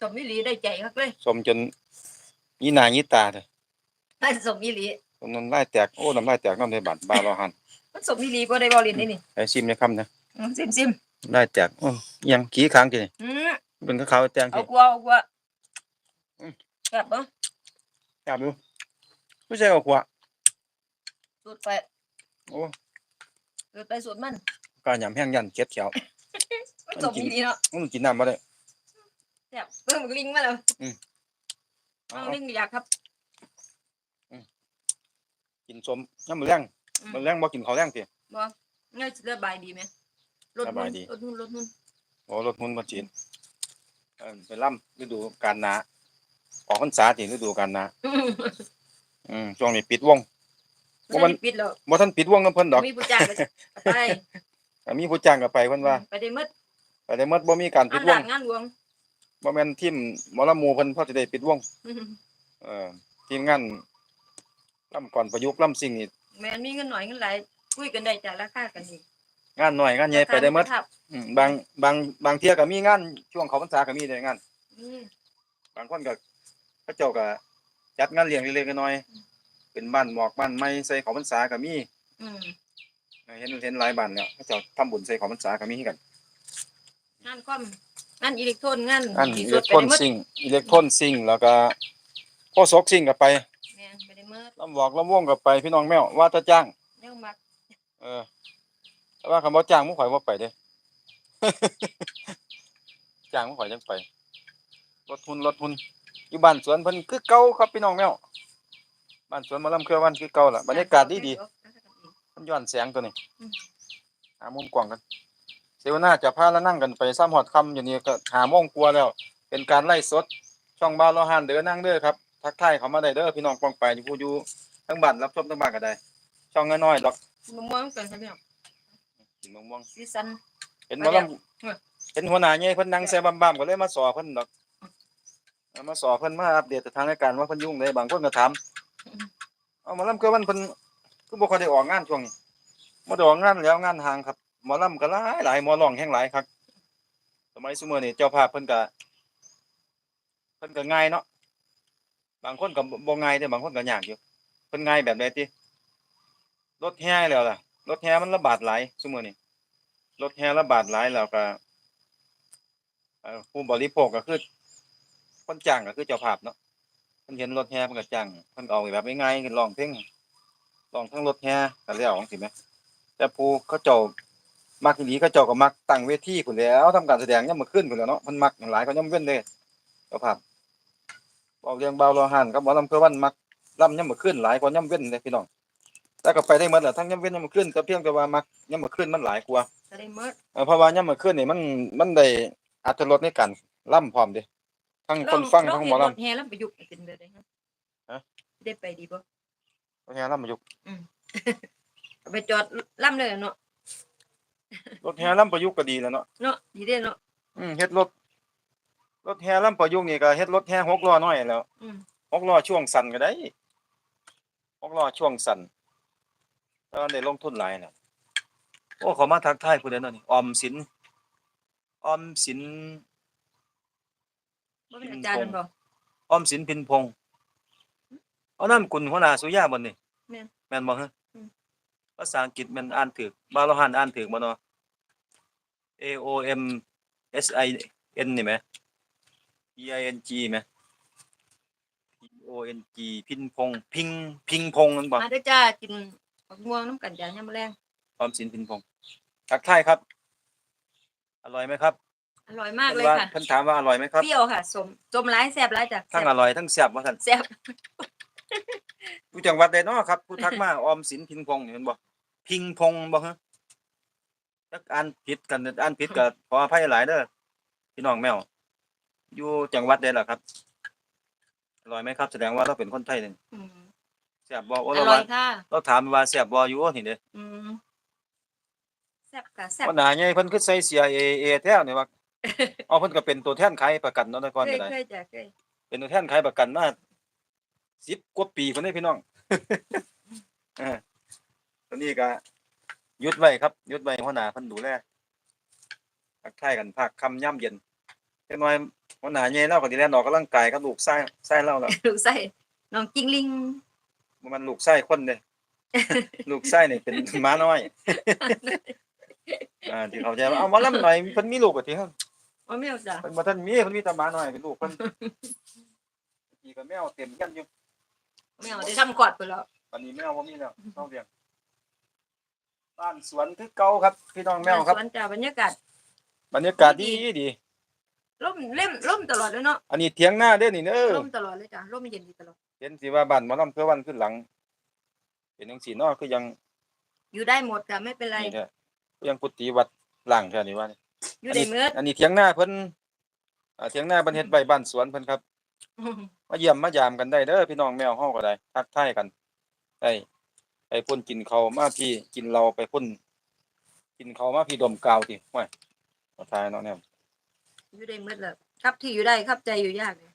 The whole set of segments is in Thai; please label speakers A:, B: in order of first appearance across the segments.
A: สมอีหลีได้ใจคักเลย
B: สมจนยี่หน้ายี่ตาเลย
A: ได้สมอีหลี
B: ผมน้ำลายแตกโอ้น้ำลายแตกน้ำในบัตรบาเราหัน
A: มันสมอีหลีบ่ได้บ่ลินนี่นี่
B: ไอ้ซิมเนี่ยคำนะ
A: อืมซิมซิม
B: น้ำลายแตกโอ้ยังขี้ค้างกิน
A: อืม
B: เป็นข้าวๆแตง
A: เอา
B: กิน
A: กลัวเอากลัว
B: อืม
A: แบบบ่
B: จับดูไม่ใช่เอาขวา
A: สูดไป
B: โอ้
A: สูดไปสูดมัน
B: กาหยำแห้งยันเจ็ดเขียว
A: มันสมอีหลีเนาะ
B: มันกินน้ำมาได้
A: แบบเพิ่มลิงมาแล้ว
B: เอา
A: เอาลิงอยากครับ
B: กินสมน้ำมือแรง
A: อืม
B: มือแรงบ่กินข้าวแรงสิ
A: บ่ง่ายสบายดีไหมลด
B: สบายดี
A: ลดหุ้นลดหุ้น
B: โอ้รถหุ้นมาจีนเออไปล่ำฤดูกาลหนาออกพรรษาจีนฤดูกาลหนา
A: อืม
B: อืมช่วงนี้ปิดวงบ่
A: บ่
B: มั
A: มัน นปิดแล้ว
B: บ่ทันปิดวงน้ำเพิ่นดอก
A: มีผู้จ้างก็ไป
B: ก็มีผู้จ้างก็ไปเพิ่นว่า
A: ไปได้หมด
B: ไปได้หมดบ่มีการ
A: อั
B: ปิ
A: น
B: ด
A: ห
B: ว
A: ลั
B: ง
A: งงานหลวง
B: บ่แม่นทีมหมอลำหมู่เพิ่นพอสิได้ปิดวง
A: อืม
B: เออทีมงานลำก่อนประยุกต์ลำสิ่งนี่
A: แม่นมีเงินหน่อยเงินหลายคุยกันได้จ้ะราคากันดี
B: งานน้อยงานใหญ่ไปได้หมด
A: ครับ
B: อืมบางบางบางเที่ยก็มีงานช่วงเขาพรรษาก็มีได้งาน
A: อืม
B: บางคนก็เขาเจ้าก็จัดงานเลี้ยงเล็กๆน้อยๆเป็นบ้านหมอกบ้านไม้ใส่เขาพรรษาก็มี
A: อืม
B: เห็นเห็นหลายบ้านแล้วเขาเจ้าทำบุญใส่เขาพรรษาก็มีคือกัน
A: งานคอม งานอิเล็กโทรนงาน
B: อัน
A: ที่
B: อิ
A: สุ
B: เล็
A: ด
B: ก
A: ไป
B: ทรอน
A: ได้หมด
B: ซิงอิเล็กทรอนซิงแล้วก็พ่อซกซิงก็ไป
A: แม่นไปได้หมด
B: ลำบอกลำวงก็ไปพี่น้องแมวว่าจะจ้าง
A: ยังมัก
B: เออแต่ว่าคำว่าจ้างมุข่อยว่าไปเด้ จ้างมุข่อยยังไปรถทุนรถทุนอยู่บ้านสวนเพิ่นคือเก่าครับพี่น้องแมวบ้านสวนหมาลำเครือวันคือเก่าล่ะบรรยากาศดีดีๆมันย้อนแสงตัวนี้
A: อืม
B: หามุมกว้างกัน เสวนาจะพาแล้วนั่งกันไปซ้ำหอดคำอยู่นี่ก็หาโมงกลัวาแล้ว เป็นการไล่สด ช่องบ้านเราหันเด้อนั่งเด้อครับทักทายเขามาได้เด้อพี่น้องปองไปอยู่ผู้อยู่ทั้งบ้านรับชมทั้งบ้านก็ได้ ช่องน้อยๆดอก
A: มะม่วงกันใช่ไหมครับ
B: กินมะม่วง
A: ซีซัน
B: เห็นหมอล
A: เออำ
B: เห็นหัวหน้าใหญ่เพิ่นนั่งแซ่บ้ามๆก็เลยมาสอเพิ่นดอกเอามาสอเพิ่นมาอัปเดตสถานการณ์ว่าเพิ่นยุ่งเลยบางคนก็ถามเอาหมอลำคือมันเพิ่นคือบ่ค่อยได้ออกงานช่วงนี้บ่ได้ออกงานแล้วงานห่างครับ หมอลำก็หลายหลายหมอร้องแห่งหลายครับสมัยซุมื้อนี้เจ้าภาพเพิ่นก็เพิ่นก็ง่ายเนาะบางคนก็บ่ง่ายเด้อบางคนก็ยากอยู่เพิ่นง่ายแบบใดติรถแห่แล้วล่ะรถแห่มันระบาดหลายซุมื้อนี้รถแห่ระบาดหลายแล้วก็ผู้บริโภคก็คือคนจ้างก็คือเจ้าภาพเนาะเพิ่นเห็นรถแห่เพิ่นก็จ้างเพิ่นก็เอาแบบง่ายๆคือร้องเพลงร้องทั้งรถแห่ก็แล้วจังซี่แหมแต่ผู้เขาเจ้า มักอีหลีเขาเจ้าก็มักตั้งเวทีพุ่นแหล้วทำการแสดงยามมื้อคืนพุ่นแหล้วเนาะเพิ่นมักหลายก็ยามเว้นเด้เจ้าภาพบอกเรื่องเบาโลหันกับหมอลำเพื่อวันมักลำยามมื้อคืนหลายกว่ายามเว้นเด้พี่น้องแต่ก็ไปได้หมดแหละทั้งยามเว้นยามมื้อคืนแต่เพียงแต่ว่ามักยามมื้อคืนมันหลายกว่า
A: ไปได้หมด
B: เออเพราะว่าย่ำมื้อคืนนี่มันมันได้อรรถรสในการล่ำพร้อมเด้ทั้งคนฟังทั้งหมอ
A: ล
B: ล
A: องเฮ็ดรถแห่แล้วไปยุกเป็นแบบไหนครับ
B: ฮะ
A: ได้ไปดีบ่ำ
B: แห่ล่ำประยุกต์
A: ไปจอดล่ำเลยเนาะ
B: รถแห่ล่ำประยุกต์ก็ดีแล้วเนาะ
A: เนาะดีเด้เนาะ
B: อืมเฮ็ดรถ รถแห่ล่ำประยุกต์นี่ก็เฮ็ดรถแห่หกล้อน้อยแล้ว
A: อืม
B: หกล้อช่วงสั้นก็ได้หกล้อช่วงสั้นตอนได้ลงทุนหลายน่ะโอ้เขามาทักทายผู้ใดเนาะนี่ออมสินออมสิน
A: บ่เป็นอาจารย์นั่นบ่
B: ออมสินพินพงศ์เอานำกุลหัวหน้าสุยาบ่นี่
A: แม่น
B: แม่นบ่ฮะ
A: อืม
B: ภาษาอังกฤษแม่นอ่านถูกบาโลหันอ่านถูกบ่เนาะ A O M S I N นี่แหม P I N G แหม P O N G พินพงศ์พิง พิงพงศ์นั่นบ่
A: มาเด้อจ้ากินมะม่วงน้ำกันจ้ายามมื้อแลง
B: ออมสินพินพงศ์ทักทายครับ อร่อยไหมครับ
A: อร่อยมากเลย
B: พิ่นว่า
A: ค่ะ
B: เพิ่นถามว่าอร่อยไหมครับ
A: เปรี้ยวค่ะสมสมหลายแซ่บหลายจ้ะ
B: ทั้งอร่อยทั้งแซ่บว่าซั่น
A: แซ่บ
B: อยู่จังหวัดใดเนาะครับผู้ทักมาออมสินพินพงศ์นี่แม่นบ่ พิงพงศ์บ่ฮะจักอ่านผิดกันอ่านผิดก็ขออภัยหลายเด้อพี่น้องแมว อยู่จังหวัดใดล่ะครับอร่อยไหมครับ แสดงว่าเราเป็นคนไทยนี่
A: อืม
B: แซ่บบ่โอ้
A: อ
B: เรา
A: ร่อ
B: ว่าย
A: ค่ะ
B: เราถามว่าแซ่บบ่อยู่นี่เด้
A: อืมแซ่บค่ะแซ่บ
B: ว่าหน้าใหญ่เพิ่นคือใส่เสีย AA แท้นี่ว่า เอาเพิ่นก็เป็นตัวแทนขายประกันเนาะแต่ก่อน
A: เค
B: ก็
A: ย
B: ได้
A: เคยจ้ะเคย
B: เป็นตัวแทนขายประกันมา10กว่าปีพุ่นเด้พี่น้อง เออ ตอนนี้ก็หยุดไว้ครับหยุดไว้หัวหน้าเพิ่นดูแลทักทายกันภาคค่ำย่ำเย็นจักหน่อยวันหน้าใหญ่เราก็สิแล่นออกกำลังกายกับลูกชายชายเราล่ะ
A: ลูกไส้น้องจิงลิง
B: บ่มันลูกชายคนเด้ลูกชายนี่เป็นหมาน้อยอ่าที่เขาใจว่าเอาหมาลำหน่อยเพิ่นมีลูกก็ที่เฮา
A: ว่าแมวจ้ะ
B: เพิ่นบ่ทันมีเพิ่นมีแต่หมาน้อยเป็นลูกเพิ่นอีก็แมวเต็มกันอยู่
A: แมวได้ทำกอดไปแล้ว
B: ตอนนี้แมวบ่มีแล้วเฮาเลี้ยง บ้านสวนคือเก่าครับ พี่น้องแมวครับ
A: สวนจ้ะบรรยากาศ
B: บรรยากาศดีดี
A: ร่มเล่มร่มตลอดเลยเนาะ
B: อันนี้เถียงหน้าเด้อนี่เด้อ
A: ร่มตลอดเลยจ้ะร่มเย็นดีตลอด
B: เห็นสิว่าบ้านหมอลำเพื่อวันขึ้นหลังเป็นจังซี่เนาะคือยัง
A: อยู่ได้หมดค่ะไม่เป็นไร
B: นี่แท้คือยังกุฏิวัดหลังแค่นี้ว่านี่
A: อยู่ได้เมื่อ
B: อันนี้เถียงหน้าเพิ่นอ่าเถียงหน้าเพิ่นเฮ็ดไว้บ้านสวนเพิ่นครับ มาเยี่ยมมายามกันได้เด้อพี่น้องแมวเฮาก็ได้ทักทายกันได้ ไปพุ่นกินข้าวมาพี่กินเราไปพุ่นกินข้าวมาพี่ดมกาวติห้วยขอทายเนาะเนี่ย
A: อยู่ได้เมื่อแล้วครับที่อยู่ได้ครับใจอยู่ยากเลย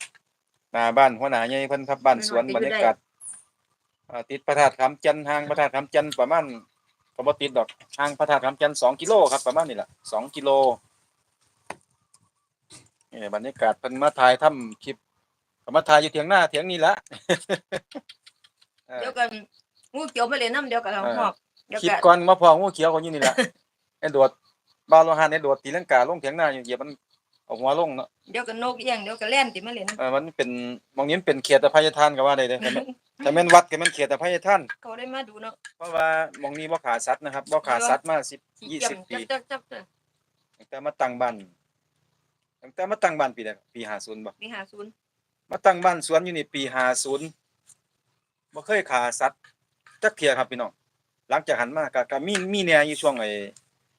B: หน้าบ้านหัวหน้าใหญ่เพิ่นครับบ้านสวน
A: ไม่
B: บร
A: น้อยก็อยู่ได้
B: รยากาศอ่าติดพระธาตุคำจันทน์ห่างพระธาตุคำจันทน์ประมาณก็บ่ติดดอกห่างพระธาตุคำจันทน์2กิโลครับประมาณนี้ล่ะ2กิโลนี่บรรยากาศเพิ่นมาถ่ายทำคลิปก็มาถ่ายอยู่เถียงหน้าเถียงนี่ละเออ
A: เดี๋ยวกัน งูเขียวมาเลยน้ำเดียวกันเราหอบเดี๋ยว
B: คลิป
A: กัน
B: ก่อนมาพองูเขียวคนนี้นี่แหละไอ้โดดบาโลหานไอ้โดดตีลังกาลงเถียงหน้าอยู่เหยียบมันเอาหัวลงเนาะ
A: เดี๋ยวกันนกเอี้ยงเดี๋ยวกันแล่นติมาเลยนะ
B: เออมันเป็นมองนี้มันเป็นเขตอภัยทานก็ว่าได้เด้แต่แม่นแต่แม่นวัดก็แม่นเขตอภัยทาน
A: เขาได้มาดูเนาะ
B: เพราะว่ามองนี้บ่ขาสัตว์นะครับบ่ขาสัตว์มา10
A: ขี้เกียจ
B: 20ปี
A: จับจับจับ
B: ตั้งแต่มาตั้งบ้านตั้งแต่มาตั้งบ้านปีใดปี50บ่
A: มีหาศูนย์
B: มาตั้งบ้านสวนอยู่นี่ปี50บ่เคยขาสัตว์ จักเที่ยครับพี่น้องหลังจากหันมาก็ก็มีมีแหน่อยู่ช่วงไอ้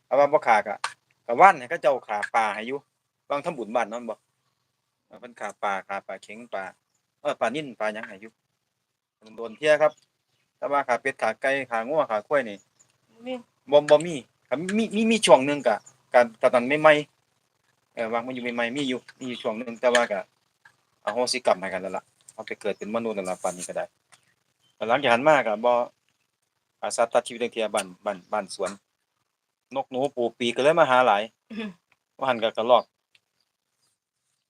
B: เอาว่าบ่ขาก็ก็ว่านให้เขาเจ้าขาปลาให้อยู่บางทำบุญบ้านนั่นบ่เออเพิ่นขาปลาขาปลาเข็งปลาเออปลานิ่นปลาหยังให้อยู่โดนเที่ยครับแต่ว่าขาเป็ดขาไก่ขางัวขาควายนี่
A: มี
B: บ่บ่มีก็มีมีมีช่วงหนึงก็การตอนนั้นใหม่ๆเออวางมันอยู่ใหม่ๆมีอยู่มีอยู่ช่วงหนึงแต่ว่าก็อโหสิกรรมให้กันแล้วล่ะเอาไปเกิดเป็นมนุษย์แล้วล่ะปานนี้ก็ได้แต่หลังจากหันมาก็บ่ อาสัตว์ตัดชีวิตจังเที่ยบ้านบ้านบ้านสวน นกหนูปูปีก็เลยมาหาหลายว่าหันกับกระลอก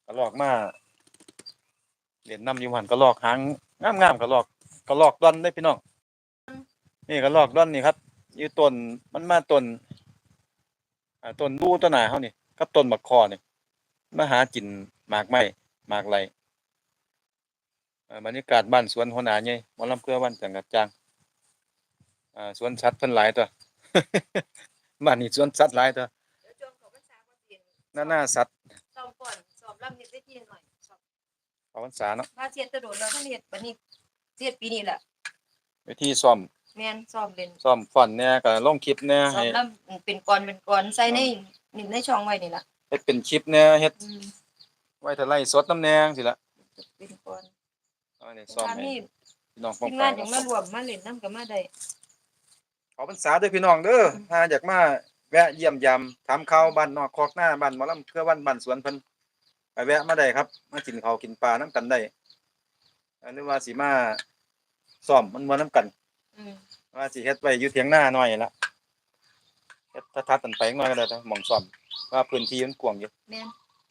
B: กระลอกมาเล่นน้ำอยู่หันกระลอกหางงามงามๆกระลอกกระลอกดอนได้พี่น้องนี่กระลอกดอนนี่ครับอยู่ต้นมันมาต้นอ่าต้นดูต้นหนาเขานี่กับต้นบักคอนี่มาหากินหมากไม้หมากไรอ่าบรรยากาศบ้านสวนหัวหน้าใหญ่หมอลำเพื่อวันจังกัดจาง อ่าสวนสัตว์เพิ่นหลายตัว บ้านนี้สวนสัตว์หลายตัว
A: เดี๋ยวจงเขาพรรษาก็เปลี่ยน
B: หน้าหน้าสัตว์
A: สอบก่อนสอบรับเฮ็ดได้ที่หน่อยสอบ
B: ออกพรรษาเนาะ
A: พาเสียนตะโดดเราต้องเฮ็ดบัดนี้เสียดปีนี้แหละ
B: วิธีซ่อม
A: แม่นสอบเล่น
B: ซ่อมฟอนต์เนี่ยก็ลงคลิปเนี่ย
A: สอ
B: ให้
A: บรับเป็นก้อนเป็นก้อนใส่ในนี่ในช่องไว้นี่ล่ะ
B: เฮ็ดเป็นคลิปเนี่ยเฮ็ด
A: อืม
B: ไว้ถ้าไล่สดน้ำแนงสิละ
A: เป็นก้อน
B: เอาไว้ซ่อม
A: ถ้า
B: ให้
A: มี
B: พี่น้องป้อง
A: ทีม
B: กั
A: งาน
B: น
A: อย่างมารวมมาเล่นน้ำก็มาได้
B: ขอพรรษาด้วยพี่น้องเด้อถ้าอยากมาแวะเยี่ยมยามถามข่าวบ้านนอกคอกหน้าบ้านหมอลำเพื่อวันบ้านสวนเพิ่นไปแวะมาได้ครับมากินข้าวกินปลาน้ำกันได้หรือว่าสิมาซ่อมมันมาน้ำกัน
A: อืม
B: ว่าสิเฮ็ดไว้อยู่เถียงหน้าหน่อยละเฮ็ดทัดๆกันไปหน่อยก็ได้แต่หม่องซ่อมว่าพื้นที่มันกว้างอยู่
A: แม่น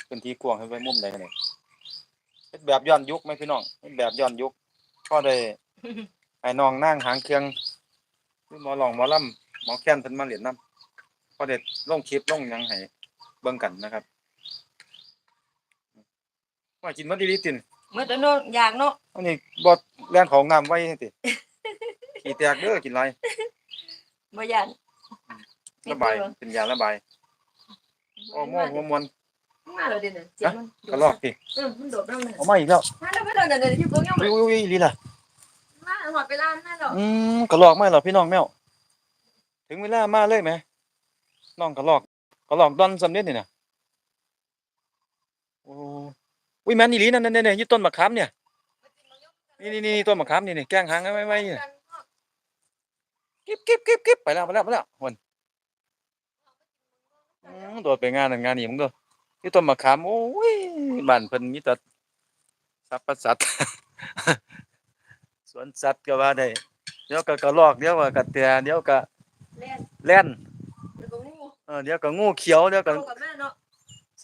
B: พื้นที่กว้างให้ไว้มุมใดกันนี่เฮ็ดแบบย้อนยุคไหมพี่น้องเฮ็ดแบบย้อนยุคพอได้ให้น้องนั่งหางเครื่อง คือหมอลองหมอลำหมอแค้นเพิ่นมาเล่นนํพอได้ลงคลิปลงหยังให้เบิ่งกันนะครับว่ากินมันดีๆติน
A: เมื่อตะโนอยากเนาะ
B: อันนี้บ่แล่นของน้ำไว้ติ ขี้แตกเด้อกินหลาย
A: บ่ย่าน
B: ระบายเป็นยาระบายโอ้โม่หัวมวน
A: มาแล้วเดี๋ยวนี้เสียงมัน
B: กระลอกติ
A: เออมันโดดน้ำมัน
B: เอามาอีกแล้ว
A: มาแล้วมาแล้วเดี๋ยวอยู่เบิ่งยัง
B: อุ้ยๆๆอีหลีล่ะ
A: มาหอดไปร้านนั่นแล้ว
B: อืมกระลอกมาแล้วพี่น้องแมวถึงเวลามาเลยไหมน้องกระลอกกระลอกดอนสำเร็จนี่นะโอ้อุ้ยแม่นอีหลีนั่นนั่นนั่ยู่ต้นมะขามเนี่ยนี่นี่นี่ต้นมะขามนี่นี่แก้งหางไว้ไว้นี่เก็บเก็บเก็บเก็บไปแล้วไปแล้วไปแล้วคนอืมโดดไปงานนั่นงานนี่มึงดูอยู่ต้นมะขามโอ้ยบ้านเพิ่นมีแต่สัตว์ประสัต ว์สวนสัตว์ก็ว่าได้เดี๋ยวก็กระลอกเดี๋ยวก็กระแตเดี๋ยวก็
A: เล่น
B: แล่น
A: แล้วก็งู
B: เออเดี๋ยวก็งูเขียวเดี๋ยวก็
A: เข้ากับแม่เนาะ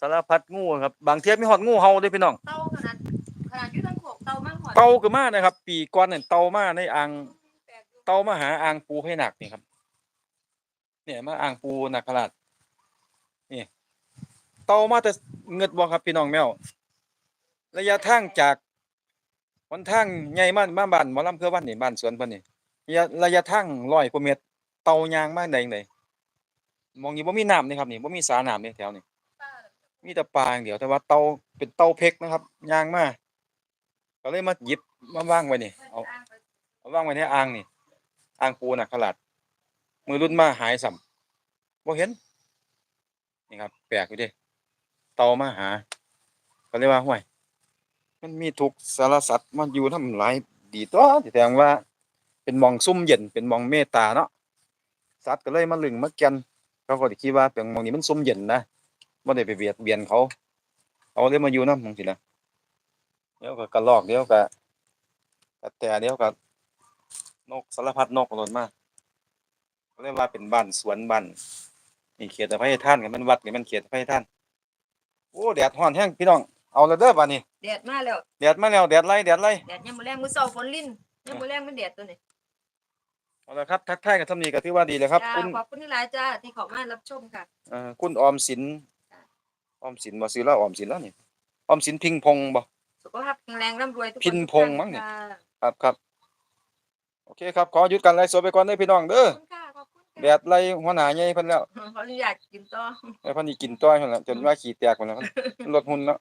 B: สารพัดงูครับ บางเทียมีฮอดงูเห่าเด้พี่น้อง
A: เต่าขนาดขนาดอยู่ทั้งโขกเต่ามาหอด
B: เต่าก็มานะครับ ปีก่อนนั่นเต่ามาในอ่าง
A: แปลกอยู่
B: เต่ามาหาอ่างปูให้หนักนี่ครับ เนี่ยมาอ่างปูนักขนาดนี่เต่ามาแต่เงิดบ่ครับพี่น้องแมวระยะทางจาก หนทางใหญ่มามาบ้านหมอลำเพื่อบ้านนี่บ้านสวนเพิ่นนี่ระยะทาง100กว่าเมตรเต่ายางมาได้จังไดมองนี่บ่มีน้ำนี่ครับนี่บ่มีสาน้ำนี่แถวนี่มีแต่ปลาอย่างเดียวแต่ว่าเตาเป็นเตาเพกนะครับยางมาก็เลยมาหยิบมาวางไว้นี่เอาเอาวางไว้ในอ่างนี่อ่างปูน่ะขลาดมือรุ่นมาหายสัมบ่เห็นนี่ครับแปลกอยู่ดิเตามาหาก็เลยว่าห่วย มันมีทุกสารสัตว์มันอยู่ทำหลายดีตัวแสดงว่า เป็นมองซุ่มเย็นเป็นมองเมตตาเนาะสัตว์ก็เลยมาลึงมาแกนเขาก็คิดว่าเป็นมองนี้มันซุ่มเย็นนะบ่ได้ไปเบียดเบียนเขาเอาเลยมาอยู่นำจังซี่นะเดี๋ยวก็กระลอกเดี๋ยวก็กระแตเดี๋ยวก็นกสารพัดนกหล่นมาเขาเรียกว่าเป็นบ้านสวนบ้านนี่เขตอภัยทานกันมันวัดนี่มันเขตอภัยทานโอ้แดดร้อนแห้งพี่น้อง เอาและเด้อบัดนี้
A: แดดมาแล้ว
B: แดดมาแล้วแดดไล่แดดไล่
A: แดดยังบ่แรงมื้อเช้าฝนลิ้นยังบ่แรงมันแดดตัวนี้
B: เอาละครับทักทายกันทำนี้ก็ถือว่าดีเลยครับ
A: จ้า
B: คุณ
A: ขอบคุณที่หลายจ้าที่เข้ามารับชมค่ะ
B: เอ่อคุณออมสินออมสินบ่ซื้อแล้วออมสินแล้วนี่ออมสินพิงพงบ่
A: สุขภาพแข็งแรงร่ำรวยทุกคน
B: พินพงมั้งเนี่ย
A: จ้า
B: ครับครับโอเคครับขอหยุดการไลฟ์สดไปก่อนเด้อพี่น้องเด้อ
A: ขอบคุณค่ะขอบคุณค่ะ
B: แดดไล่หัวหน้าใหญ่เพิ่นแล้ว
A: ขออนุญาตกินต่อ
B: ไอ้เพิ่นนี่กินต้อยเพิ่นแล้วจนว่าขี้แตกหมดแล้วครับลดหุ่นแล้ว